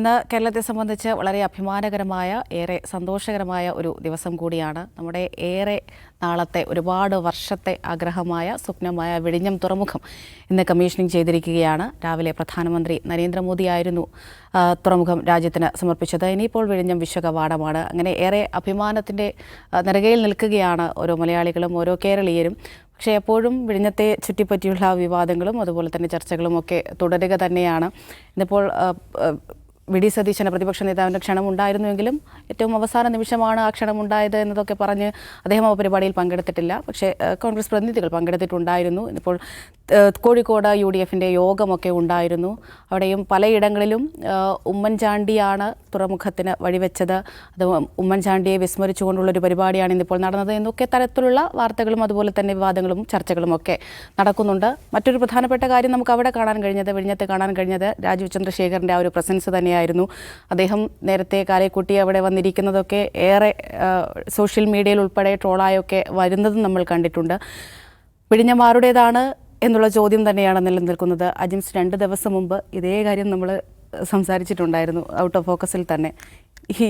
ഇന്ന് കേരളത്തെ സംബന്ധിച്ച് വളരെ അഭിമാനകരമായ ഏറെ സന്തോഷകരമായ ഒരു ദിവസം കൂടിയാണ്. നമ്മുടെ ഏറെ നാളത്തെ ഒരുപാട് വർഷത്തെ ആഗ്രഹമായ സ്വപ്നമായ വിഴിഞ്ഞം തുറമുഖം ഇന്ന് കമ്മീഷനിങ് ചെയ്തിരിക്കുകയാണ്. രാവിലെ പ്രധാനമന്ത്രി നരേന്ദ്രമോദിയായിരുന്നു തുറമുഖം രാജ്യത്തിന് സമർപ്പിച്ചത്. ഇനിയിപ്പോൾ വിഴിഞ്ഞം വിശ്വകവാടമാണ്. അങ്ങനെ ഏറെ അഭിമാനത്തിന്റെ നിറകയിൽ നിൽക്കുകയാണ് ഓരോ മലയാളികളും ഓരോ കേരളീയരും. പക്ഷേ എപ്പോഴും വിഴിഞ്ഞത്തെ ചുറ്റിപ്പറ്റിയുള്ള വിവാദങ്ങളും അതുപോലെ തന്നെ ചർച്ചകളും ഒക്കെ തുടരുക തന്നെയാണ്. ഇന്നിപ്പോൾ വി ഡി സതീശന് പ്രതിപക്ഷ നേതാവിന്റെ ക്ഷണം ഉണ്ടായിരുന്നുവെങ്കിലും ഏറ്റവും അവസാന നിമിഷമാണ് ആ ക്ഷണം ഉണ്ടായത് എന്നതൊക്കെ പറഞ്ഞ് അദ്ദേഹം ആ പരിപാടിയിൽ പങ്കെടുത്തിട്ടില്ല. പക്ഷേ കോൺഗ്രസ് പ്രതിനിധികൾ പങ്കെടുത്തിട്ടുണ്ടായിരുന്നു. ഇപ്പോൾ കോഴിക്കോട് യു ഡി എഫിന്റെ യോഗമൊക്കെ ഉണ്ടായിരുന്നു. അവിടെയും പലയിടങ്ങളിലും ഉമ്മൻചാണ്ടിയാണ് തുറമുഖത്തിന് വഴിവെച്ചത്. അത് ഉമ്മൻചാണ്ടിയെ വിസ്മരിച്ചുകൊണ്ടുള്ളൊരു പരിപാടിയാണ് ഇന്നിപ്പോൾ നടന്നത് എന്നൊക്കെ തരത്തിലുള്ള വാർത്തകളും അതുപോലെ തന്നെ വിവാദങ്ങളും ചർച്ചകളും ഒക്കെ നടക്കുന്നുണ്ട്. മറ്റൊരു പ്രധാനപ്പെട്ട കാര്യം നമുക്ക് അവിടെ കാണാൻ കഴിഞ്ഞത് വിഴിഞ്ഞത്ത് കാണാൻ കഴിഞ്ഞത് രാജീവ് ചന്ദ്രശേഖറിന്റെ ആ ഒരു പ്രസൻസ് തന്നെയായിരുന്നു. അദ്ദേഹം നേരത്തെ കാലേക്കുട്ടി അവിടെ വന്നിരിക്കുന്നതൊക്കെ ഏറെ സോഷ്യൽ മീഡിയയിൽ ഉൾപ്പെടെ ട്രോളായൊക്കെ വരുന്നതും നമ്മൾ കണ്ടിട്ടുണ്ട്. വിഴിഞ്ഞമാരുടേതാണ് എന്നുള്ള ചോദ്യം തന്നെയാണ് നിലനിൽക്കുന്നത്. അജിംസ് രണ്ട് ദിവസം മുമ്പ് ഇതേ കാര്യം നമ്മൾ സംസാരിച്ചിട്ടുണ്ടായിരുന്നു ഔട്ട് ഓഫ് ഫോക്കസിൽ തന്നെ.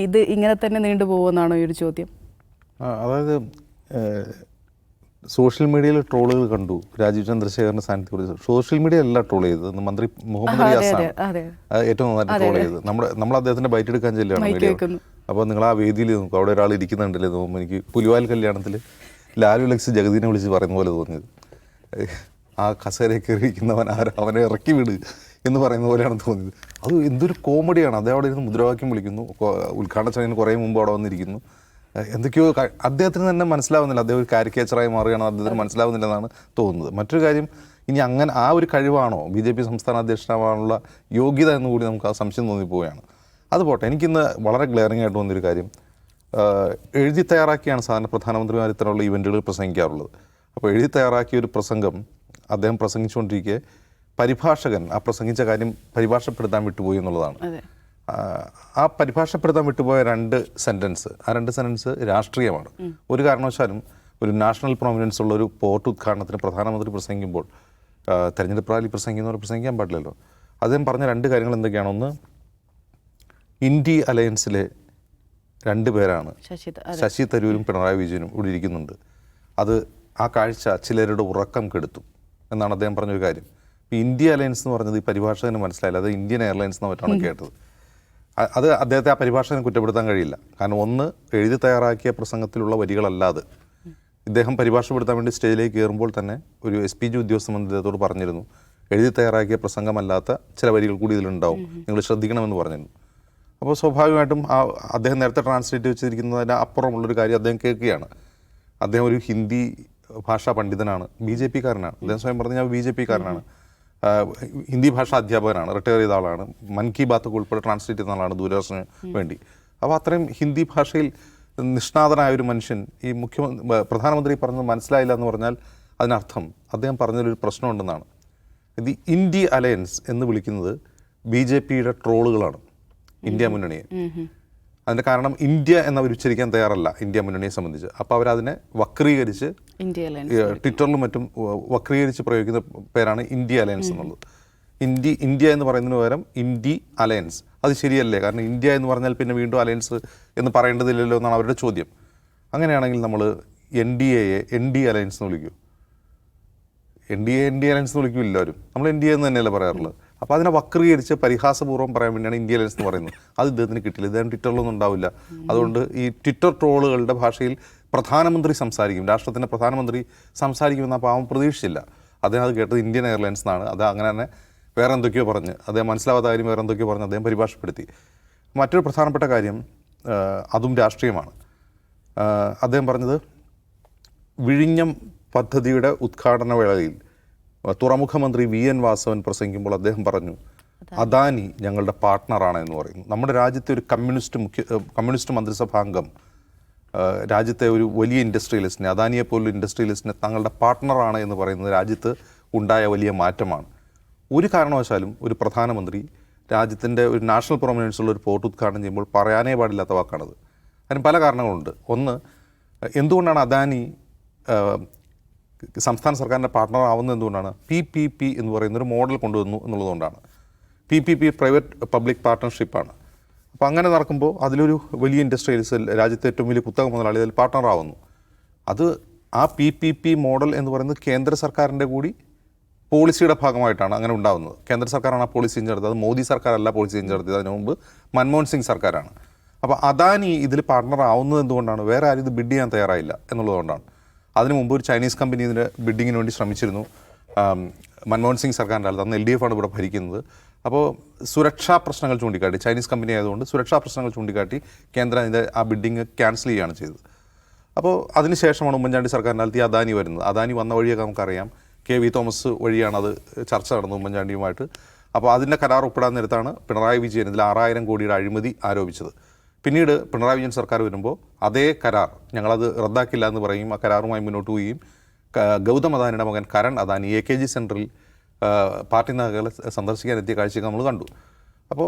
ഇത് ഇങ്ങനെ തന്നെ നീണ്ടുപോകുമെന്നാണോ ഈ ഒരു ചോദ്യം? അതായത് സോഷ്യൽ മീഡിയയിൽ ട്രോളുകൾ കണ്ടു. രാജീവ് ചന്ദ്രശേഖരന്റെ സാന്നിധ്യം കുറിച്ച് സോഷ്യൽ മീഡിയ അല്ല ട്രോൾ ചെയ്തത്. മന്ത്രി മുഹമ്മദ് റിയാസാണ്. ഏറ്റവും നന്നായിട്ട് ട്രോൾ ചെയ്തത്. നമ്മുടെ നമ്മൾ അദ്ദേഹത്തിന്റെ ബൈറ്റ് എടുക്കാൻ ചെല്ലുകയാണ് അപ്പോൾ നിങ്ങൾ ആ വേദിയിൽ നോക്കും. അവിടെ ഒരാൾ ഇരിക്കുന്നുണ്ടല്ലേ തോന്നുമ്പോൾ എനിക്ക് പുലിവാൽ കല്യാണത്തിൽ ലാലു ലക്സ് ജഗദീനെ വിളിച്ച് പറയുന്ന പോലെ തോന്നിയത്. ആ കസേര കയറിയിരിക്കുന്നവൻ ആരാ അവനെ ഇറക്കി വിട് എന്ന് പറയുന്ന പോലെയാണ് തോന്നിയത്. അത് എന്തൊരു കോമഡിയാണ് അദ്ദേഹം അവിടെ ഇരുന്ന് മുദ്രാവാക്യം വിളിക്കുന്നു. ഉദ്ഘാടന ചടങ്ങിന് കുറേ മുമ്പ് അവിടെ വന്നിരിക്കുന്നു. എന്തൊക്കെയോ അദ്ദേഹത്തിന് തന്നെ മനസ്സിലാവുന്നില്ല. അദ്ദേഹം ഒരു കാരിക്കേച്ചറായി മാറുകയാണ് അദ്ദേഹത്തിന് മനസ്സിലാവുന്നില്ലെന്നാണ് തോന്നുന്നത്. മറ്റൊരു കാര്യം ഇനി അങ്ങനെ ആ ഒരു കഴിവാണോ ബി ജെ പി സംസ്ഥാന അധ്യക്ഷനാവാനുള്ള യോഗ്യത എന്ന് കൂടി നമുക്ക് ആ സംശയം തോന്നിപ്പോവുകയാണ് അത് പോട്ടെ എനിക്കിന്ന് വളരെ ഗ്ലെയറിംഗ് ആയിട്ട് വന്നൊരു കാര്യം. എഴുതി തയ്യാറാക്കിയാണ് സാധാരണ പ്രധാനമന്ത്രിമാർ ഇത്തരമുള്ള ഇവന്റുകൾ പ്രസംഗിക്കാറുള്ളത്. അപ്പോൾ എഴുതി തയ്യാറാക്കിയ ഒരു പ്രസംഗം അദ്ദേഹം പ്രസംഗിച്ചുകൊണ്ടിരിക്കെ പരിഭാഷകൻ ആ പ്രസംഗിച്ച കാര്യം പരിഭാഷപ്പെടുത്താൻ വിട്ടുപോയി എന്നുള്ളതാണ്. ആ പരിഭാഷപ്പെടുത്താൻ വിട്ടുപോയ രണ്ട് സെന്റൻസ് ആ രണ്ട് സെന്റൻസ് രാഷ്ട്രീയമാണ്. ഒരു കാരണവശാലും ഒരു നാഷണൽ പ്രൊമിനൻസ് ഉള്ള ഒരു പോർട്ട് ഉദ്ഘാടനത്തിന് പ്രധാനമന്ത്രി പ്രസംഗിക്കുമ്പോൾ തെരഞ്ഞെടുപ്പ് റാലി പ്രസംഗിക്കുന്നവർ പ്രസംഗിക്കാൻ പാടില്ലല്ലോ. അദ്ദേഹം പറഞ്ഞ രണ്ട് കാര്യങ്ങൾ എന്തൊക്കെയാണ്? ഒന്ന് ഇന്ത്യ അലയൻസിലെ രണ്ട് പേരാണ് ശശി തരൂരും പിണറായി വിജയനും ഇവിടെ ഇരിക്കുന്നുണ്ട്. അത് ആ കാഴ്ച ചിലരുടെ ഉറക്കം കെടുത്തും എന്നാണ് അദ്ദേഹം പറഞ്ഞൊരു കാര്യം. ഇപ്പം ഇന്ത്യ അലയൻസ് എന്ന് പറഞ്ഞത് ഈ പരിഭാഷകന് മനസ്സിലായില്ല. അത് ഇന്ത്യൻ എയർലൈൻസ് എന്ന് മറ്റാണ് കേട്ടത്? അത് അദ്ദേഹത്തെ ആ പരിഭാഷകന് കുറ്റപ്പെടുത്താൻ കഴിയില്ല. കാരണം ഒന്ന് എഴുതി തയ്യാറാക്കിയ പ്രസംഗത്തിലുള്ള വരികളല്ലാതെ. ഇദ്ദേഹം പരിഭാഷപ്പെടുത്താൻ വേണ്ടി സ്റ്റേജിലേക്ക് കയറുമ്പോൾ തന്നെ ഒരു എസ് പി ജി ഉദ്യോഗസ്ഥ മന്ത്രി അദ്ദേഹത്തോട് പറഞ്ഞിരുന്നു എഴുതി തയ്യാറാക്കിയ പ്രസംഗമല്ലാത്ത ചില വരികൾ കൂടി ഇതിലുണ്ടാവും. നിങ്ങൾ ശ്രദ്ധിക്കണമെന്ന് പറഞ്ഞിരുന്നു. അപ്പോൾ സ്വാഭാവികമായിട്ടും ആ അദ്ദേഹം നേരത്തെ ട്രാൻസ്ലേറ്റ് വെച്ചിരിക്കുന്നതിന് അപ്പുറമുള്ളൊരു കാര്യം അദ്ദേഹം കേൾക്കുകയാണ്. അദ്ദേഹം ഒരു ഹിന്ദി ഭാഷാ പണ്ഡിതനാണ് ബി ജെ പിക്കാരനാണ്. അദ്ദേഹം സ്വയം പറഞ്ഞു ഞാൻ ബി ജെ പിക്കാരനാണ്. ഹിന്ദി ഭാഷാ അധ്യാപകനാണ് റിട്ടയർ ചെയ്ത ആളാണ്. മൻ കി ബാത്ത് ഉൾപ്പെടെ ട്രാൻസ്ലേറ്റ് ചെയ്യുന്ന ആളാണ് ദൂരദർശന് വേണ്ടി. അപ്പോൾ അത്രയും ഹിന്ദി ഭാഷയിൽ നിഷ്ണാതനായ ഒരു മനുഷ്യൻ ഈ മുഖ്യമന്ത്രി പ്രധാനമന്ത്രി പറഞ്ഞത് മനസ്സിലായില്ല എന്ന് പറഞ്ഞാൽ അതിനർത്ഥം അദ്ദേഹം പറഞ്ഞതിലൊരു പ്രശ്നമുണ്ടെന്നാണ്. ദി ഇന്ത്യ അലയൻസ് എന്ന് വിളിക്കുന്നത് ബി ജെ പിയുടെ ട്രോളുകളാണ് ഇന്ത്യ മുന്നണിയെ. അതിന്റെ കാരണം ഇന്ത്യ എന്നവർ ഉച്ചരിക്കാൻ തയ്യാറല്ല ഇന്ത്യ മുന്നണിയെ സംബന്ധിച്ച്. അപ്പോൾ അവരതിനെ വക്രീകരിച്ച് ട്വിറ്ററിലും മറ്റും വക്രീകരിച്ച് പ്രയോഗിക്കുന്ന പേരാണ് ഇന്ത്യ അലയൻസ് എന്നുള്ളത്. ഇന്ത്യ ഇന്ത്യ എന്ന് പറയുന്നതിന് പകരം ഇന്ത്യ അലയൻസ് അത് ശരിയല്ലേ? കാരണം ഇന്ത്യ എന്ന് പറഞ്ഞാൽ പിന്നെ വീണ്ടും അലയൻസ് എന്ന് പറയേണ്ടതില്ലല്ലോ എന്നാണ് അവരുടെ ചോദ്യം. അങ്ങനെയാണെങ്കിൽ നമ്മൾ എൻ ഡി എയെ എൻ ഡി അലയൻസ് എന്ന് വിളിക്കൂ. N D A N D alliance എന്ന് വിളിക്കും എല്ലാവരും. നമ്മൾ എൻ ഡി എ എന്ന് തന്നെയല്ലേ പറയാറുള്ളത്. അപ്പോൾ അതിനെ വക്രീകരിച്ച് പരിഹാസപൂർവം പറയാൻ വേണ്ടിയാണ് ഇന്ത്യ അലയൻസ് എന്ന് പറയുന്നത്. അത് ഇദ്ദേഹത്തിന് കിട്ടില്ല. ഇദ്ദേഹം ട്വിറ്ററിലൊന്നും ഉണ്ടാവില്ല. അതുകൊണ്ട് ഈ ട്വിറ്റർ ട്രോളുകളുടെ ഭാഷയിൽ പ്രധാനമന്ത്രി സംസാരിക്കും. രാഷ്ട്രത്തിന്റെ പ്രധാനമന്ത്രി സംസാരിക്കുമെന്ന് അപ്പോൾ അവൻ പ്രതീക്ഷിച്ചില്ല. അദ്ദേഹം അത് കേട്ടത് ഇന്ത്യൻ എയർലൈൻസ് എന്നാണ്. അത് അങ്ങനെ തന്നെ വേറെ എന്തൊക്കെയോ പറഞ്ഞ്. അദ്ദേഹം മനസ്സിലാവാത്ത കാര്യം വേറെ എന്തൊക്കെയോ പറഞ്ഞ് അദ്ദേഹം പരിഭാഷപ്പെടുത്തി. മറ്റൊരു പ്രധാനപ്പെട്ട കാര്യം അതും രാഷ്ട്രീയമാണ്. അദ്ദേഹം പറഞ്ഞത് വിഴിഞ്ഞം പദ്ധതിയുടെ ഉദ്ഘാടന വേളയിൽ തുറമുഖമന്ത്രി തുറമുഖ മന്ത്രി വി എൻ വാസവൻ പ്രസംഗിക്കുമ്പോൾ അദ്ദേഹം പറഞ്ഞു അദാനി ഞങ്ങളുടെ പാർട്ട്ണറാണ് എന്ന് പറയുന്നു. നമ്മുടെ രാജ്യത്തെ ഒരു കമ്മ്യൂണിസ്റ്റ് മുഖ്യ കമ്മ്യൂണിസ്റ്റ് മന്ത്രിസഭാംഗം രാജ്യത്തെ ഒരു വലിയ ഇൻഡസ്ട്രിയലിസ്റ്റിനെ അദാനിയെ പോലുള്ള ഇൻഡസ്ട്രിയലിസ്റ്റിനെ തങ്ങളുടെ പാർട്ട്ണറാണ് എന്ന് പറയുന്നത് രാജ്യത്ത് ഉണ്ടായ വലിയ മാറ്റമാണ്. ഒരു കാരണവശാലും ഒരു പ്രധാനമന്ത്രി രാജ്യത്തിന്റെ ഒരു നാഷണൽ പ്രൊമിനൻസ് ഉള്ള ഒരു പോർട്ട് ഉദ്ഘാടനം ചെയ്യുമ്പോൾ പറയാനേ പാടില്ലാത്ത വാക്കാണത് അതിന് പല കാരണങ്ങളുണ്ട്. ഒന്ന് എന്തുകൊണ്ടാണ് അദാനി സംസ്ഥാന സർക്കാരിന്റെ പാർട്ട്ണർ ആവുന്നത് എന്തുകൊണ്ടാണ്? പി പി പി എന്ന് പറയുന്നൊരു മോഡൽ കൊണ്ടുവന്നു എന്നുള്ളതുകൊണ്ടാണ്. P P P private public പാർട്ട്ണർഷിപ്പാണ് അപ്പോൾ അങ്ങനെ നടക്കുമ്പോൾ അതിലൊരു വലിയ ഇൻഡസ്ട്രിയൽസ് രാജ്യത്തെ ഏറ്റവും വലിയ കുത്തക മുതലാളി അതിൽ പാർട്ട്ണറാവുന്നു. അത് ആ പി പി പി മോഡൽ എന്ന് പറയുന്നത് കേന്ദ്ര സർക്കാരിന്റെ കൂടി പോളിസിയുടെ ഭാഗമായിട്ടാണ് അങ്ങനെ ഉണ്ടാകുന്നത് കേന്ദ്ര സർക്കാരാണ് ആ പോളിസി ചെയ്ത് അത് മോദി സർക്കാരല്ല പോളിസി ചേർത്തത് അതിനു മുമ്പ് മൻമോഹൻ സിംഗ് സർക്കാരാണ്. അപ്പോൾ അദാനി ഇതിൽ പാർട്ണർ ആവുന്നത് എന്തുകൊണ്ടാണ്? വേറെ ആരും ഇത് ബിഡ് ചെയ്യാൻ തയ്യാറായില്ല എന്നുള്ളതുകൊണ്ടാണ്. അതിനു മുമ്പ് ഒരു ചൈനീസ് കമ്പനി ഇതിന്റെ ബിഡിങ്ങിന് വേണ്ടി ശ്രമിച്ചിരുന്നു. മൻമോഹൻ സിംഗ് സർക്കാരിന്റെ കാലത്ത് അന്ന് എൽ ഡി എഫ് ആണ് ഇവിടെ ഭരിക്കുന്നത്. അപ്പോൾ സുരക്ഷാ പ്രശ്നങ്ങൾ ചൂണ്ടിക്കാട്ടി ചൈനീസ് കമ്പനി ആയതുകൊണ്ട് സുരക്ഷാ പ്രശ്നങ്ങൾ ചൂണ്ടിക്കാട്ടി കേന്ദ്രം അതിന്റെ ആ ബിഡിങ് ക്യാൻസൽ ചെയ്യുകയാണ് ചെയ്തത്. അപ്പോൾ അതിനുശേഷമാണ് ഉമ്മൻചാണ്ടി സർക്കാരിന്റെ കാലത്ത് ഈ അദാനി വരുന്നത്. അദാനി വന്ന വഴിയൊക്കെ നമുക്കറിയാം. കെ വി തോമസ് വഴിയാണ് അത് ചർച്ച നടന്നത് ഉമ്മൻചാണ്ടിയുമായിട്ട്. അപ്പോൾ അതിന്റെ കരാർ ഒപ്പിടാൻ നേരത്താണ് പിണറായി വിജയൻ ഇതിൽ ആറായിരം കോടിയുടെ അഴിമതി ആരോപിച്ചത്. പിന്നീട് പിണറായി വിജയൻ സർക്കാർ വരുമ്പോൾ അതേ കരാർ ഞങ്ങളത് റദ്ദാക്കില്ല എന്ന് പറയും. ആ കരാറുമായി മുന്നോട്ട് പോവുകയും ഗൗതം അദാനിയുടെ മകൻ Karan Adani A K G സെന്ററിൽ പാർട്ടി നേതാക്കളെ സന്ദർശിക്കാൻ എത്തിയ കാഴ്ചയൊക്കെ നമ്മൾ കണ്ടു. അപ്പോൾ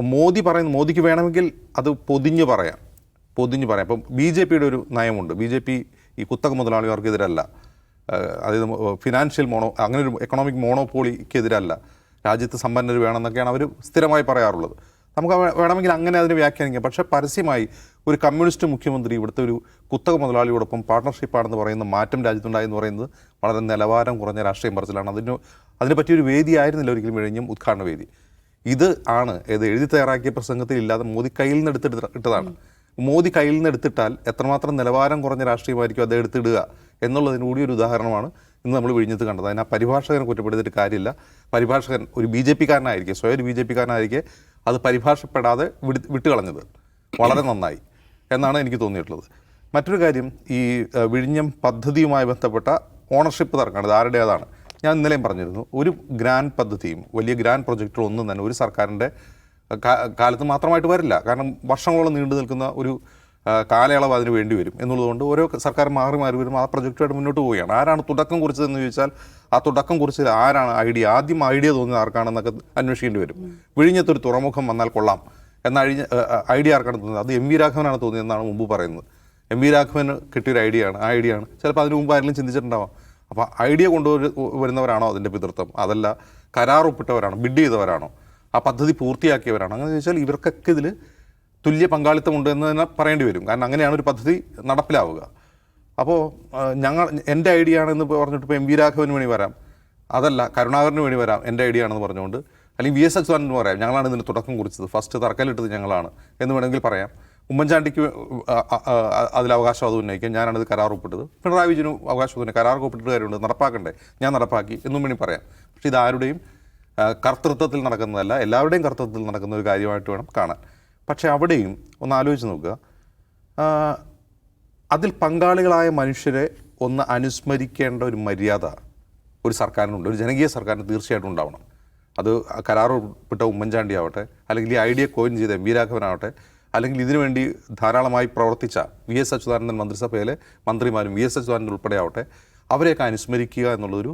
മോദി പറയുന്നു മോദിക്ക് വേണമെങ്കിൽ അത് പൊതിഞ്ഞ് പറയാം. പൊതിഞ്ഞ് പറയാം. അപ്പം ബി ജെ പിയുടെ ഒരു നയമുണ്ട്. ബി ജെ പി ഈ കുത്തക മുതലാളിമാർക്കെതിരല്ല അതായത് ഫിനാൻഷ്യൽ മോണോ അങ്ങനെ ഒരു എക്കണോമിക് മോണോപോളിക്കെതിരല്ല രാജ്യത്ത് സമ്പന്നർ വേണമെന്നൊക്കെയാണ് അവർ സ്ഥിരമായി പറയാറുള്ളത്. നമുക്ക് വേണമെങ്കിൽ അങ്ങനെ അതിന് വ്യാഖ്യാനിക്കാം. പക്ഷേ പരസ്യമായി ഒരു കമ്മ്യൂണിസ്റ്റ് മുഖ്യമന്ത്രി ഇവിടുത്തെ ഒരു കുത്തക മുതലാളിയോടൊപ്പം പാർട്ണർഷിപ്പാണെന്ന് പറയുന്ന മാറ്റം രാജ്യത്തുണ്ടായെന്ന് പറയുന്നത് വളരെ നിലവാരം കുറഞ്ഞ രാഷ്ട്രീയം പറച്ചിലാണ്. അതിന് അതിനെ പറ്റിയൊരു വേദിയായിരുന്നില്ല ഒരിക്കലും കഴിഞ്ഞും ഉദ്ഘാടന വേദി. ഇത് ആണ് ഇത് എഴുതി തയ്യാറാക്കിയ പ്രസംഗത്തിൽ ഇല്ലാതെ മോദി കയ്യിൽ നിന്ന് എടുത്തിട്ട് ഇട്ടതാണ്. മോദി കയ്യിൽ നിന്ന് എടുത്തിട്ടാൽ എത്രമാത്രം നിലവാരം കുറഞ്ഞ രാഷ്ട്രീയമായിരിക്കും അത് എടുത്തിടുക എന്നുള്ളതിന് കൂടി ഒരു ഉദാഹരണമാണ് ഇന്ന് നമ്മൾ വിഴിഞ്ഞത്ത് കണ്ടത്. അതിന് ആ പരിഭാഷകനെ കുറ്റപ്പെടുത്തിയിട്ട് കാര്യമില്ല. പരിഭാഷകൻ ഒരു ബി ജെ പിക്കാരനായിരിക്കെ സ്വയം ഒരു ബി ജെ പിക്കാരനായിരിക്കെ അത് പരിഭാഷപ്പെടാതെ വിട് വിട്ടുകളഞ്ഞത്. വളരെ നന്നായി എന്നാണ് എനിക്ക് തോന്നിയിട്ടുള്ളത്. മറ്റൊരു കാര്യം ഈ വിഴിഞ്ഞം പദ്ധതിയുമായി ബന്ധപ്പെട്ട ഓണർഷിപ്പ് തർക്കമാണ് ഇത് ആരുടേതാണ്? ഞാൻ ഇന്നലെയും പറഞ്ഞിരുന്നു ഒരു ഗ്രാൻഡ് പദ്ധതിയും വലിയ ഗ്രാൻഡ് പ്രൊജക്റ്റുകളും ഒന്നും തന്നെ ഒരു സർക്കാരിന്റെ കാലത്ത് മാത്രമായിട്ട് വരില്ല. കാരണം വർഷങ്ങളോളം നീണ്ടു നിൽക്കുന്ന ഒരു കാലയളവ് അതിന് വേണ്ടി വരും എന്നുള്ളതുകൊണ്ട് ഓരോ സർക്കാർ മാറി മാറി വരും ആ പ്രൊജക്റ്റുമായിട്ട് മുന്നോട്ട് പോവുകയാണ്. ആരാണ് തുടക്കം കുറിച്ചതെന്ന് ചോദിച്ചാൽ ആ തുടക്കം കുറിച്ചത് ആരാണ് ഐഡിയ ആദ്യം ഐഡിയ തോന്നിയത് ആർക്കാണെന്നൊക്കെ അന്വേഷിക്കേണ്ടി വരും. വിഴിഞ്ഞത്തൊരു തുറമുഖം വന്നാൽ കൊള്ളാം എന്ന ഐഡിയ ആർക്കാണ് തോന്നിയത്? അത് എം വി രാഘവനാണ് തോന്നിയതെന്നാണ് മുമ്പ് പറയുന്നത്. എം വി രാഘവന് കിട്ടിയൊരു ഐഡിയ ആണ്. ആ ഐഡിയ ആണ്. ചിലപ്പോൾ അതിന് മുമ്പ് ആരെങ്കിലും ചിന്തിച്ചിട്ടുണ്ടാവാം. അപ്പോൾ ഐഡിയ കൊണ്ടുവരു വരുന്നവരാണോ അതിന്റെ പിതൃത്വം? അതല്ല കരാർ ഒപ്പിട്ടവരാണോ ബിഡ് ചെയ്തവരാണോ? ആ പദ്ധതി പൂർത്തിയാക്കിയവരാണോ? അങ്ങനെ ചോദിച്ചാൽ ഇവർക്കൊക്കെ ഇതിൽ തുല്യ പങ്കാളിത്തമുണ്ട് എന്ന് തന്നെ പറയേണ്ടി വരും. കാരണം അങ്ങനെയാണ് ഒരു പദ്ധതി നടപ്പിലാവുക. അപ്പോൾ ഞങ്ങൾ എന്റെ ഐഡിയ ആണെന്ന് പറഞ്ഞിട്ട് ഇപ്പോൾ എം വി രാഘവന് വേണ്ടി വരാം. അതല്ല കരുണാകരന് വേണ്ടി വരാം എന്റെ ഐഡിയ ആണെന്ന് പറഞ്ഞുകൊണ്ട്. അല്ലെങ്കിൽ വി എസ് അച്യുതാനന്ദ് പറയാം. ഞങ്ങളാണ് ഇതിന് തുടക്കം കുറിച്ചത്. ഫസ്റ്റ് തറക്കല്ലിട്ടത് ഞങ്ങളാണ് എന്ന് വേണമെങ്കിൽ പറയാം. ഉമ്മൻചാണ്ടിക്ക് അതിൽ അവകാശം അത് ഉന്നയിക്കാം. ഞാനാണ് ഇത് കരാർ ഒപ്പിട്ടത്. പിണറായി വിജയനും അവകാശം തന്നെ കരാർ ഒപ്പിട്ടിട്ട് കാര്യമുണ്ട്. നടപ്പാക്കണ്ടേ? ഞാൻ നടപ്പാക്കി എന്നും വേണമെങ്കിൽ പറയാം. പക്ഷേ ഇത് ആരുടെയും കർത്തൃത്വത്തിൽ നടക്കുന്നതല്ല എല്ലാവരുടെയും കർത്തൃത്വത്തിൽ നടക്കുന്ന ഒരു കാര്യമായിട്ട് വേണം കാണാൻ. പക്ഷേ അവിടെയും ഒന്ന് ആലോചിച്ച് നോക്കുക. അതിൽ പങ്കാളികളായ മനുഷ്യരെ ഒന്ന് അനുസ്മരിക്കേണ്ട ഒരു മര്യാദ ഒരു സർക്കാരിനുണ്ട്. ഒരു ജനകീയ സർക്കാരിന് തീർച്ചയായിട്ടും ഉണ്ടാവണം. അത് കരാർ ഉമ്മൻചാണ്ടി ആവട്ടെ അല്ലെങ്കിൽ ഈ ഐഡിയ കോയിൻ ചെയ്ത എം വി രാഘവനാവട്ടെ അല്ലെങ്കിൽ ഇതിനുവേണ്ടി ധാരാളമായി പ്രവർത്തിച്ച വി എസ് അച്യുതാനന്ദൻ മന്ത്രിസഭയിലെ മന്ത്രിമാരും വി എസ് അച്യുതാനന്ദൻ ഉൾപ്പെടെ ആവട്ടെ അവരെയൊക്കെ അനുസ്മരിക്കുക എന്നുള്ളൊരു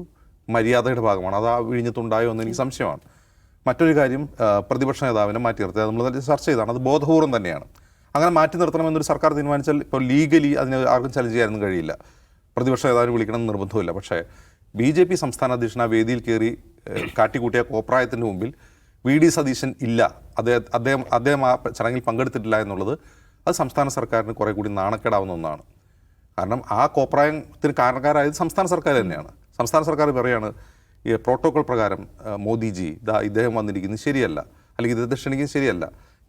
മര്യാദയുടെ ഭാഗമാണ്. അത് ആ വിഴിഞ്ഞത്തുണ്ടായോ എന്ന് എനിക്ക് സംശയമാണ്. മറ്റൊരു കാര്യം പ്രതിപക്ഷ നേതാവിനെ മാറ്റി നിർത്തുക നമ്മൾ ചർച്ച ചെയ്താണ് അത് ബോധപൂർവം തന്നെയാണ്. അങ്ങനെ മാറ്റി നിർത്തണമെന്നൊരു സർക്കാർ തീരുമാനിച്ചാൽ ഇപ്പോൾ ലീഗലി അതിന് ആർക്കും ചലഞ്ച് ചെയ്യാനൊന്നും കഴിയില്ല. പ്രതിപക്ഷ നേതാവിന് വിളിക്കണമെന്ന് നിർബന്ധമില്ല പക്ഷേ ബി ജെ പി സംസ്ഥാന അധ്യക്ഷൻ ആ വേദിയിൽ കയറി കാട്ടിക്കൂട്ടിയ കോപ്രായത്തിന്റെ മുമ്പിൽ വി ഡി സതീശൻ ഇല്ല. അദ്ദേഹം അദ്ദേഹം അദ്ദേഹം ആ ചടങ്ങിൽ പങ്കെടുത്തിട്ടില്ല എന്നുള്ളത് അത് സംസ്ഥാന സർക്കാരിന് കുറേ കൂടി നാണക്കേടാവുന്ന ഒന്നാണ്. കാരണം ആ കോപ്രായത്തിന് കാരണക്കാരായത് സംസ്ഥാന സർക്കാർ തന്നെയാണ്. സംസ്ഥാന സർക്കാർ പറയാണ് ഈ പ്രോട്ടോകോൾ പ്രകാരം മോദിജി ഇതാ ഇദ്ദേഹം വന്നിരിക്കുന്നത് ശരിയല്ല. അല്ലെങ്കിൽ ഇദ്ദേഹത്തെ ക്ഷണിക്കുന്നത് ശരിയല്ല.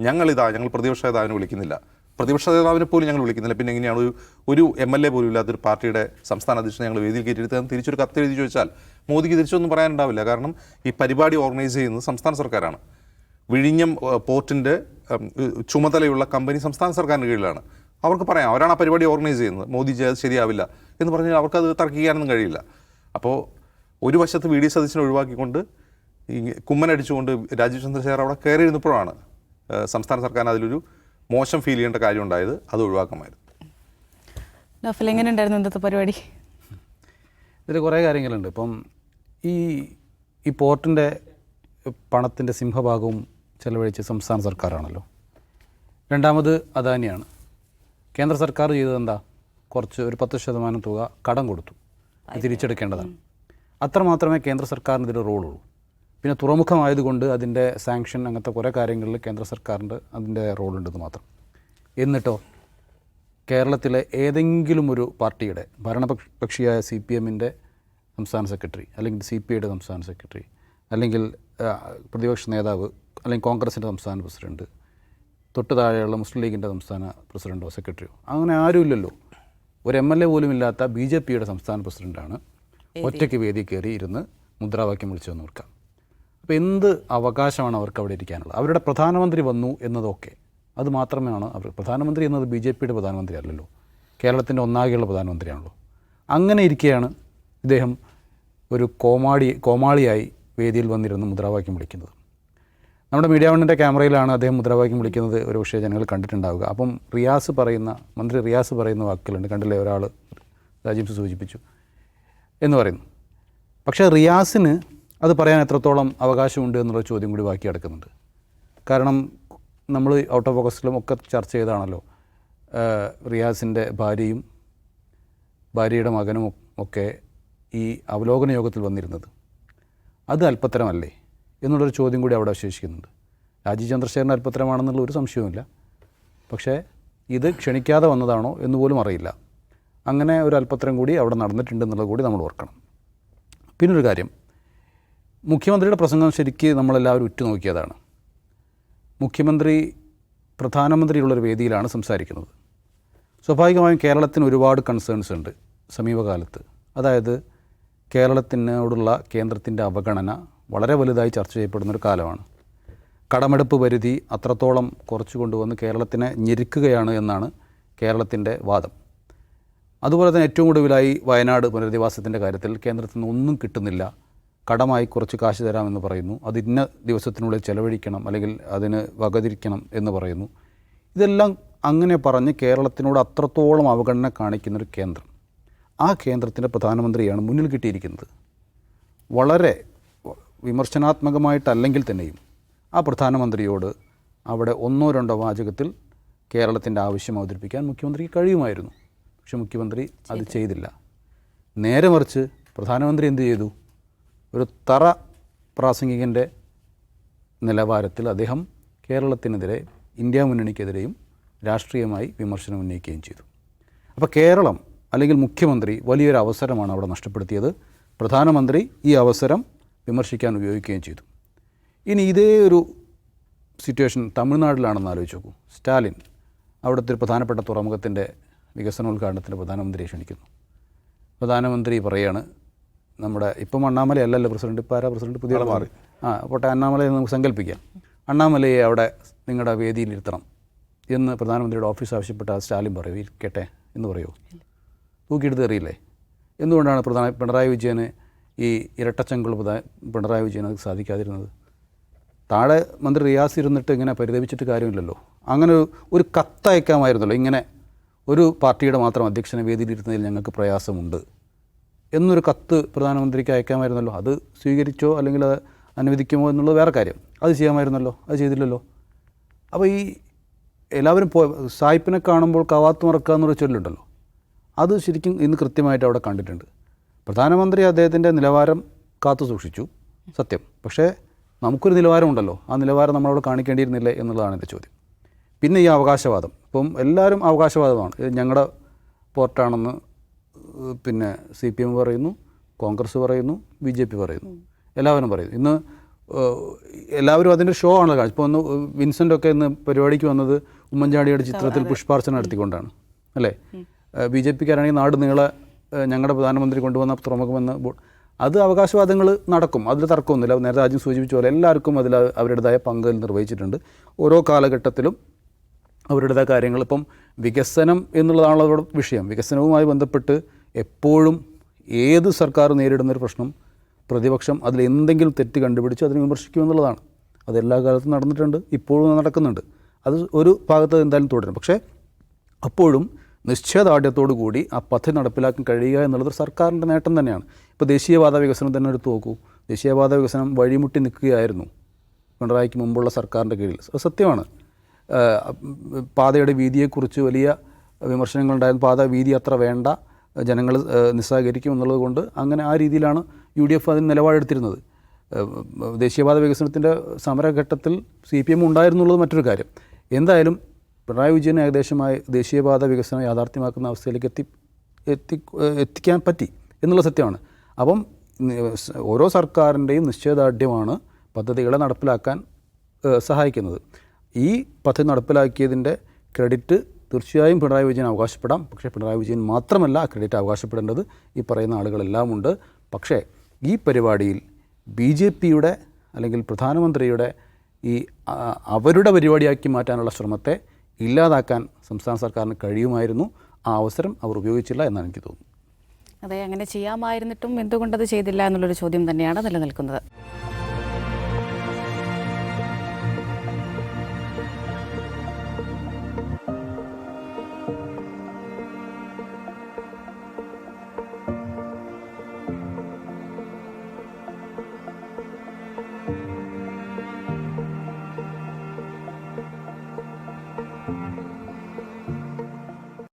ഞങ്ങളിതാ ഞങ്ങൾ പ്രതിപക്ഷ നേതാവിനെ വിളിക്കുന്നില്ല. പ്രതിപക്ഷ നേതാവിനെ പോലും ഞങ്ങൾ വിളിക്കുന്നില്ല. പിന്നെ എങ്ങനെയാണ് ഒരു ഒരു എം എൽ എ പോലും ഇല്ലാത്തൊരു പാർട്ടിയുടെ സംസ്ഥാന അധ്യക്ഷനെ ഞങ്ങൾ വേദിയിൽ കയറ്റിയെടുത്ത് തിരിച്ചൊരു കത്ത് എഴുതി ചോദിച്ചാൽ മോദിക്ക് തിരിച്ചൊന്നും പറയാനുണ്ടാവില്ല. കാരണം ഈ പരിപാടി ഓർഗനൈസ് ചെയ്യുന്നത് സംസ്ഥാന സർക്കാരാണ്. വിഴിഞ്ഞം പോർട്ടിന്റെ ചുമതലയുള്ള കമ്പനി സംസ്ഥാന സർക്കാരിന്റെ കീഴിലാണ്. അവർക്ക് പറയാം അവരാണ് ആ പരിപാടി ഓർഗനൈസ് ചെയ്യുന്നത്. മോദിജി അത് ശരിയാവില്ല എന്ന് പറഞ്ഞാൽ അവർക്കത് തർക്കിക്കാനൊന്നും കഴിയില്ല. അപ്പോൾ ഒരു വശത്ത് വി ഡി സതീശനെ ഒഴിവാക്കിക്കൊണ്ട് ഈ കുമ്മനടിച്ചുകൊണ്ട് രാജീവ് ചന്ദ്രശേഖർ അവിടെ കയറി ഇരുന്നപ്പോഴാണ് സംസ്ഥാന സർക്കാർ അതിലൊരു മോശം ഫീൽ ചെയ്യേണ്ട കാര്യം ഉണ്ടായത് അത് ഒഴിവാക്കാമായിരുന്നു. നഫൽ എങ്ങനെ ഉണ്ടായിരുന്നു ഇന്നത്തെ പരിപാടി? ഇതിൽ കുറേ കാര്യങ്ങളുണ്ട്. ഇപ്പം ഈ ഈ പോർട്ടിന്റെ പണത്തിന്റെ സിംഹഭാഗവും ചെലവഴിച്ച് സംസ്ഥാന സർക്കാരാണല്ലോ. രണ്ടാമത് അദാനിയാണ്. കേന്ദ്ര സർക്കാർ ചെയ്തത് എന്താ കുറച്ച് ഒരു പത്ത് ശതമാനം തുക കടം കൊടുത്തു. തിരിച്ചെടുക്കേണ്ടതാണ്. അത്ര മാത്രമേ കേന്ദ്ര സർക്കാരിന് ഇതിൽ റോളുള്ളൂ. പിന്നെ തുറമുഖമായതുകൊണ്ട് അതിന്റെ സാങ്ഷൻ അങ്ങനത്തെ കുറേ കാര്യങ്ങളിൽ കേന്ദ്ര സർക്കാരിന്റെ അതിന്റെ റോളുണ്ടെന്ന് മാത്രം. എന്നിട്ടോ കേരളത്തിലെ ഏതെങ്കിലും ഒരു പാർട്ടിയുടെ ഭരണപക്ഷിയായ സി പി എമ്മിന്റെ സംസ്ഥാന സെക്രട്ടറി അല്ലെങ്കിൽ സി പി ഐയുടെ സംസ്ഥാന സെക്രട്ടറി അല്ലെങ്കിൽ പ്രതിപക്ഷ നേതാവ് അല്ലെങ്കിൽ കോൺഗ്രസിന്റെ സംസ്ഥാന പ്രസിഡന്റ് തൊട്ട് താഴെയുള്ള മുസ്ലിം ലീഗിന്റെ സംസ്ഥാന പ്രസിഡന്റോ സെക്രട്ടറിയോ അങ്ങനെ ആരുമില്ലല്ലോ. ഒരു എം എൽ എ പോലും ഇല്ലാത്ത ബി ജെ പിയുടെ സംസ്ഥാന പ്രസിഡന്റാണ് ഒറ്റയ്ക്ക് വേദി കയറി ഇരുന്ന് മുദ്രാവാക്യം വിളിച്ചു വിളിച്ചതെന്ന് ഓർക്കാം. അപ്പോൾ എന്ത് അവകാശമാണ് അവർക്ക് അവിടെ ഇരിക്കാനുള്ളത്? അവരുടെ പ്രധാനമന്ത്രി വന്നു എന്നതൊക്കെ. അത് മാത്രമാണ് അവർ പ്രധാനമന്ത്രി എന്നത് ബി ജെ പിയുടെ പ്രധാനമന്ത്രി അല്ലല്ലോ. കേരളത്തിന്റെ ഒന്നാകെയുള്ള പ്രധാനമന്ത്രിയാണല്ലോ. അങ്ങനെ ഇരിക്കെയാണ് ഇദ്ദേഹം ഒരു കോമാടി കോമാളിയായി വേദിയിൽ വന്നിരുന്ന് മുദ്രാവാക്യം വിളിക്കുന്നത്. നമ്മുടെ മീഡിയ വണ്ണിന്റെ ക്യാമറയിലാണ് അദ്ദേഹം മുദ്രാവാക്യം വിളിക്കുന്നത്. ഒരു പക്ഷേ ജനങ്ങൾ കണ്ടിട്ടുണ്ടാവുക. അപ്പം റിയാസ് പറയുന്ന മന്ത്രി റിയാസ് പറയുന്ന വാക്കുകളുണ്ട്. കണ്ടില്ലേ? ഒരാൾ രാജീവ് സൂചിപ്പിച്ചു. എന്ന് പറയുന്നു. പക്ഷേ റിയാസിന് അത് പറയാൻ എത്രത്തോളം അവകാശമുണ്ട് എന്നുള്ള ചോദ്യം കൂടി ബാക്കി കിടക്കുന്നുണ്ട്. കാരണം നമ്മൾ ഔട്ട് ഓഫ് ഫോക്കസിലും ഒക്കെ ചർച്ച ചെയ്താണല്ലോ റിയാസിന്റെ ഭാര്യയും ഭാര്യയുടെ മകനും ഒക്കെ ഈ അവലോകന യോഗത്തിൽ വന്നിരുന്നത്. അത് അല്പത്തരമല്ലേ എന്നുള്ളൊരു ചോദ്യം കൂടി അവിടെ അവശേഷിക്കുന്നുണ്ട്. രാജീവ് ചന്ദ്രശേഖരൻ അല്പത്തരമാണെന്നുള്ള ഒരു സംശയവുമില്ല. പക്ഷേ ഇത് ക്ഷണിക്കാതെ വന്നതാണോ എന്ന് പോലും അറിയില്ല. അങ്ങനെ ഒരു അല്പത്തരം കൂടി അവിടെ നടന്നിട്ടുണ്ട് എന്നുള്ളത് കൂടി നമ്മൾ ഓർക്കണം. പിന്നൊരു കാര്യം മുഖ്യമന്ത്രിയുടെ പ്രസംഗം ശരിക്ക് നമ്മളെല്ലാവരും ഉറ്റുനോക്കിയതാണ്. മുഖ്യമന്ത്രി പ്രധാനമന്ത്രിയുള്ളൊരു വേദിയിലാണ് സംസാരിക്കുന്നത്. സ്വാഭാവികമായും കേരളത്തിന് ഒരുപാട് കൺസേൺസ് ഉണ്ട് സമീപകാലത്ത്. അതായത് കേരളത്തിനോടുള്ള കേന്ദ്രത്തിന്റെ അവഗണന വളരെ വലുതായി ചർച്ച ചെയ്യപ്പെടുന്നൊരു കാലമാണ്. കടമെടുപ്പ് പരിധി അത്രത്തോളം കുറച്ചു കൊണ്ടുവന്ന് കേരളത്തിനെ ഞെരുക്കുകയാണ് എന്നാണ് കേരളത്തിന്റെ വാദം. അതുപോലെ തന്നെ ഏറ്റവും ഒടുവിലായി വയനാട് പുനരധിവാസത്തിന്റെ കാര്യത്തിൽ കേന്ദ്രത്തിൽ നിന്ന് ഒന്നും കിട്ടുന്നില്ല. കടമായി കുറച്ച് കാശ് തരാമെന്ന് പറയുന്നു. അത് ഇന്ന ദിവസത്തിനുള്ളിൽ ചെലവഴിക്കണം അല്ലെങ്കിൽ അതിന് വകതിരിക്കണം എന്ന് പറയുന്നു. ഇതെല്ലാം അങ്ങനെ പറഞ്ഞ് കേരളത്തിനോട് അത്രത്തോളം അവഗണന കാണിക്കുന്നൊരു കേന്ദ്രം. ആ കേന്ദ്രത്തിന്റെ പ്രധാനമന്ത്രിയാണ് മുന്നിൽ കിട്ടിയിരിക്കുന്നത്. വളരെ വിമർശനാത്മകമായിട്ടല്ലെങ്കിൽ തന്നെയും ആ പ്രധാനമന്ത്രിയോട് അവിടെ ഒന്നോ രണ്ടോ വാചകത്തിൽ കേരളത്തിന്റെ ആവശ്യം അവതരിപ്പിക്കാൻ മുഖ്യമന്ത്രിക്ക് കഴിയുമായിരുന്നു. പക്ഷെ മുഖ്യമന്ത്രി അത് ചെയ്തില്ല. നേരെ മറിച്ച് പ്രധാനമന്ത്രി എന്ത് ചെയ്തു? ഒരു തറ പ്രാസംഗികന്റെ നിലവാരത്തിൽ അദ്ദേഹം കേരളത്തിനെതിരെ ഇന്ത്യ മുന്നണിക്കെതിരെയും രാഷ്ട്രീയമായി വിമർശനം ഉന്നയിക്കുകയും ചെയ്തു. അപ്പോൾ കേരളം അല്ലെങ്കിൽ മുഖ്യമന്ത്രി വലിയൊരു അവസരമാണ് അവിടെ നഷ്ടപ്പെടുത്തിയത്. പ്രധാനമന്ത്രി ഈ അവസരം വിമർശിക്കാൻ ഉപയോഗിക്കുകയും ചെയ്തു. ഇനി ഇതേ ഒരു സിറ്റുവേഷൻ തമിഴ്നാട്ടിലാണെന്ന് ആലോചിച്ച് നോക്കൂ. സ്റ്റാലിൻ അവിടുത്തെ ഒരു പ്രധാനപ്പെട്ട തുറമുഖത്തിന്റെ വികസനോദ്ഘാടനത്തിന് പ്രധാനമന്ത്രിയെ ക്ഷണിക്കുന്നു. പ്രധാനമന്ത്രി പറയാണ് നമ്മുടെ ഇപ്പം അണ്ണാമല അല്ലല്ലോ പ്രസിഡന്റ് ഇപ്പോൾ ആരാ പ്രസിഡന്റ്? പുതിയ മാറി ആ പോട്ടെ അണ്ണാമലയെ നമുക്ക് സങ്കല്പിക്കാം. അണ്ണാമലയെ അവിടെ നിങ്ങളുടെ വേദിയിലിരുത്തണം എന്ന് പ്രധാനമന്ത്രിയുടെ ഓഫീസ് ആവശ്യപ്പെട്ട സ്റ്റാലിൻ പറയൂ. ഇരിക്കട്ടെ എന്ന് പറയൂ? തൂക്കിയെടുത്ത് എറിയില്ലേ? എന്തുകൊണ്ടാണ് പ്രധാന പിണറായി വിജയന് ഈ ഇരട്ടച്ചങ്കുള്ള പ്രധാന പിണറായി വിജയന് അത് സാധിക്കാതിരുന്നത്? താഴെ മന്ത്രി റിയാസ് ഇരുന്നിട്ട് ഇങ്ങനെ പരിതപിച്ചിട്ട് കാര്യമില്ലല്ലോ. അങ്ങനെ ഒരു കത്തയക്കാമായിരുന്നല്ലോ ഇങ്ങനെ ഒരു പാർട്ടിയുടെ മാത്രം അധ്യക്ഷനെ വേദിയിലിരുന്നതിൽ ഞങ്ങൾക്ക് പ്രയാസമുണ്ട് എന്നൊരു കത്ത് പ്രധാനമന്ത്രിക്ക് അയക്കാമായിരുന്നല്ലോ. അത് സ്വീകരിച്ചോ അല്ലെങ്കിൽ അത് അനുവദിക്കുമോ എന്നുള്ളത് വേറെ കാര്യം. അത് ചെയ്യാമായിരുന്നല്ലോ. അത് ചെയ്തില്ലല്ലോ. അപ്പോൾ ഈ എല്ലാവരും പോ സായിപ്പിനെ കാണുമ്പോൾ കവാത്ത് മറക്കുക എന്നൊരു ചൊല്ലുണ്ടല്ലോ. അത് ശരിക്കും ഇന്ന് കൃത്യമായിട്ട് അവിടെ കണ്ടിട്ടുണ്ട്. പ്രധാനമന്ത്രി അദ്ദേഹത്തിന്റെ നിലവാരം കാത്തു സൂക്ഷിച്ചു. സത്യം. പക്ഷേ നമുക്കൊരു നിലവാരമുണ്ടല്ലോ. ആ നിലവാരം നമ്മളവിടെ കാണിക്കേണ്ടിയിരുന്നില്ലേ എന്നുള്ളതാണ് എന്റെ ചോദ്യം. പിന്നെ ഈ അവകാശവാദം. ഇപ്പം എല്ലാവരും അവകാശവാദമാണ്. ഇത് ഞങ്ങളുടെ പോർട്ടാണെന്ന് പിന്നെ സി പി എം പറയുന്നു കോൺഗ്രസ് പറയുന്നു ബി ജെ പി പറയുന്നു. എല്ലാവരും പറയുന്നു. ഇന്ന് എല്ലാവരും അതിന്റെ ഷോ ആണല്ലോ കാണിച്ചത് ഇപ്പോൾ ഒന്ന് വിൻസെന്റ് ഒക്കെ ഇന്ന് പരിപാടിക്ക് വന്നത് ഉമ്മൻചാണ്ടിയുടെ ചിത്രത്തിൽ പുഷ്പാർച്ചന നടത്തിക്കൊണ്ടാണ്. അല്ലേ? ബി ജെ പിക്കാരാണെങ്കിൽ നാട് നീളെ ഞങ്ങളുടെ പ്രധാനമന്ത്രി കൊണ്ടുവന്ന തുറമുഖമെന്ന് അത് അവകാശവാദങ്ങൾ നടക്കും. അതിൽ തർക്കമൊന്നുമില്ല. നേരത്തെ ആദ്യം സൂചിപ്പിച്ച പോലെ എല്ലാവർക്കും അതിൽ അവരുടേതായ പങ്ക് നിർവഹിച്ചിട്ടുണ്ട്. ഓരോ കാലഘട്ടത്തിലും അവരുടേതായ കാര്യങ്ങൾ. ഇപ്പം വികസനം എന്നുള്ളതാണല്ലോ അവരുടെ വിഷയം. വികസനവുമായി ബന്ധപ്പെട്ട് എപ്പോഴും ഏത് സർക്കാർ നേരിടുന്നൊരു പ്രശ്നം പ്രതിപക്ഷം അതിൽ എന്തെങ്കിലും തെറ്റ് കണ്ടുപിടിച്ച് അതിനെ വിമർശിക്കുമെന്നുള്ളതാണ്. അത് എല്ലാ കാലത്തും നടന്നിട്ടുണ്ട് ഇപ്പോഴും നടക്കുന്നുണ്ട്. അത് ഒരു ഭാഗത്ത് എന്തായാലും തുടരും. പക്ഷേ അപ്പോഴും നിശ്ചയദാർഢ്യത്തോടു കൂടി ആ പദ്ധതി നടപ്പിലാക്കാൻ കഴിയുക എന്നുള്ളത് സർക്കാരിന്റെ നേട്ടം തന്നെയാണ്. ഇപ്പോൾ ദേശീയപാത വികസനം തന്നെ എടുത്തു നോക്കൂ. ദേശീയപാത വികസനം വഴിമുട്ടി നിൽക്കുകയായിരുന്നു പിണറായിക്ക് മുമ്പുള്ള സർക്കാരിന്റെ കീഴിൽ. അത് സത്യമാണ്. പാതയുടെ വീതിയെക്കുറിച്ച് വലിയ വിമർശനങ്ങളുണ്ടായിരുന്നു പാത വീതി അത്ര വേണ്ട ജനങ്ങൾ ഏഹ് നിസ്സഹകരിക്കും എന്നുള്ളത് കൊണ്ട് അങ്ങനെ ആ രീതിയിലാണ് യു ഡി എഫ് അതിന് നിലപാടെടുത്തിരുന്നത്. ദേശീയപാത വികസനത്തിന്റെ സമരഘട്ടത്തിൽ സി പി എം ഉണ്ടായിരുന്നുള്ളത് മറ്റൊരു കാര്യം. എന്തായാലും പിണറായി വിജയൻ ഏകദേശമായി ദേശീയപാത വികസനം യാഥാർത്ഥ്യമാക്കുന്ന അവസ്ഥയിലേക്ക് എത്തി എത്തി എത്തിക്കാൻ പറ്റി എന്നുള്ള സത്യമാണ്. അപ്പം ഓരോ സർക്കാരിന്റെയും നിശ്ചയദാർഢ്യമാണ് പദ്ധതികളെ നടപ്പിലാക്കാൻ സഹായിക്കുന്നത്. ഈ പദ്ധതി നടപ്പിലാക്കിയതിന്റെ ക്രെഡിറ്റ് തീർച്ചയായും പിണറായി വിജയൻ അവകാശപ്പെടാം. പക്ഷേ പിണറായി വിജയൻ മാത്രമല്ല ആ ക്രെഡിറ്റ് അവകാശപ്പെടേണ്ടത് ഈ പറയുന്ന ആളുകളെല്ലാം ഉണ്ട്. പക്ഷേ ഈ പരിപാടിയിൽ ബി ജെ പിയുടെ അല്ലെങ്കിൽ പ്രധാനമന്ത്രിയുടെ ഈ അവരുടെ പരിപാടിയാക്കി മാറ്റാനുള്ള ശ്രമത്തെ ഇല്ലാതാക്കാൻ സംസ്ഥാന സർക്കാരിന് കഴിയുമായിരുന്നു. ആ അവസരം അവർ ഉപയോഗിച്ചില്ല എന്നാണ് എനിക്ക് തോന്നുന്നത്. അതെ അങ്ങനെ ചെയ്യാമായിരുന്നിട്ടും എന്തുകൊണ്ടത് ചെയ്തില്ല എന്നുള്ളൊരു ചോദ്യം തന്നെയാണ് നിലനിൽക്കുന്നത്.